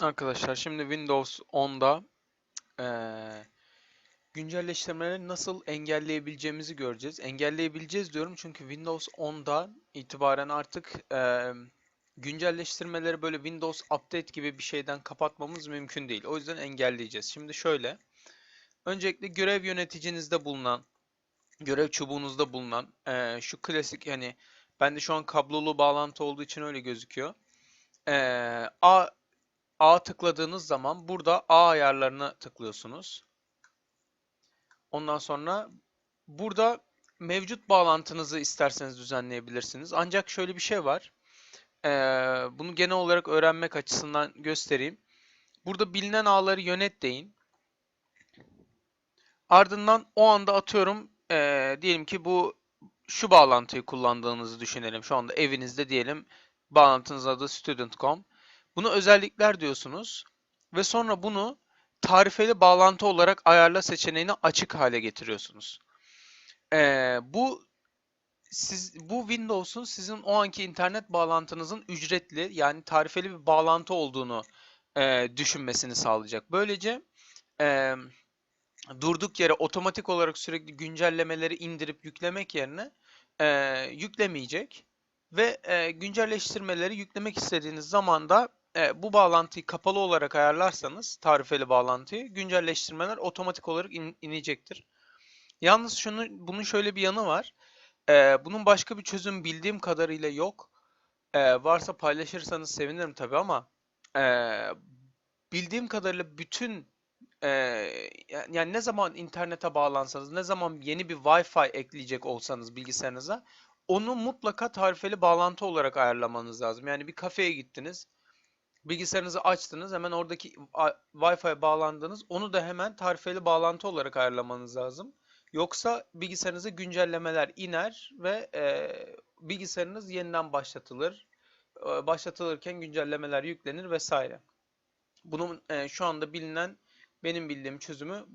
Arkadaşlar şimdi Windows 10'da eee güncelleştirmeleri nasıl engelleyebileceğimizi göreceğiz. Engelleyebileceğiz diyorum çünkü Windows 10'da itibaren artık eee, güncelleştirmeleri böyle Windows Update gibi bir şeyden kapatmamız mümkün değil. O yüzden engelleyeceğiz. Şimdi şöyle. Öncelikle görev yöneticinizde bulunan, görev çubuğunuzda bulunan eee, şu klasik yani bende şu an kablolu bağlantı olduğu için öyle gözüküyor. Eee, A A tıkladığınız zaman burada A ayarlarına tıklıyorsunuz. Ondan sonra burada mevcut bağlantınızı isterseniz düzenleyebilirsiniz. Ancak şöyle bir şey var. Ee, bunu genel olarak öğrenmek açısından göstereyim. Burada bilinen ağları yönet deyin. Ardından o anda atıyorum ee, diyelim ki bu şu bağlantıyı kullandığınızı düşünelim. Şu anda evinizde diyelim bağlantınız adı student.com. Bunu özellikler diyorsunuz ve sonra bunu tarifeli bağlantı olarak ayarla seçeneğini açık hale getiriyorsunuz. Ee, bu siz bu Windows'un sizin o anki internet bağlantınızın ücretli yani tarifeli bir bağlantı olduğunu e, düşünmesini sağlayacak. Böylece e, durduk yere otomatik olarak sürekli güncellemeleri indirip yüklemek yerine e, yüklemeyecek ve e, güncelleştirmeleri yüklemek istediğiniz zaman da e, bu bağlantıyı kapalı olarak ayarlarsanız tarifeli bağlantıyı güncelleştirmeler otomatik olarak in- inecektir. Yalnız şunu bunun şöyle bir yanı var. E, bunun başka bir çözüm bildiğim kadarıyla yok. E, varsa paylaşırsanız sevinirim tabii ama e, bildiğim kadarıyla bütün e, ya- yani ne zaman internete bağlansanız, ne zaman yeni bir Wi-Fi ekleyecek olsanız bilgisayarınıza onu mutlaka tarifeli bağlantı olarak ayarlamanız lazım. Yani bir kafeye gittiniz, bilgisayarınızı açtınız, hemen oradaki Wi-Fi'ye bağlandınız. Onu da hemen tarifeli bağlantı olarak ayarlamanız lazım. Yoksa bilgisayarınıza güncellemeler iner ve e, bilgisayarınız yeniden başlatılır. E, başlatılırken güncellemeler yüklenir vesaire. Bunun e, şu anda bilinen benim bildiğim çözümü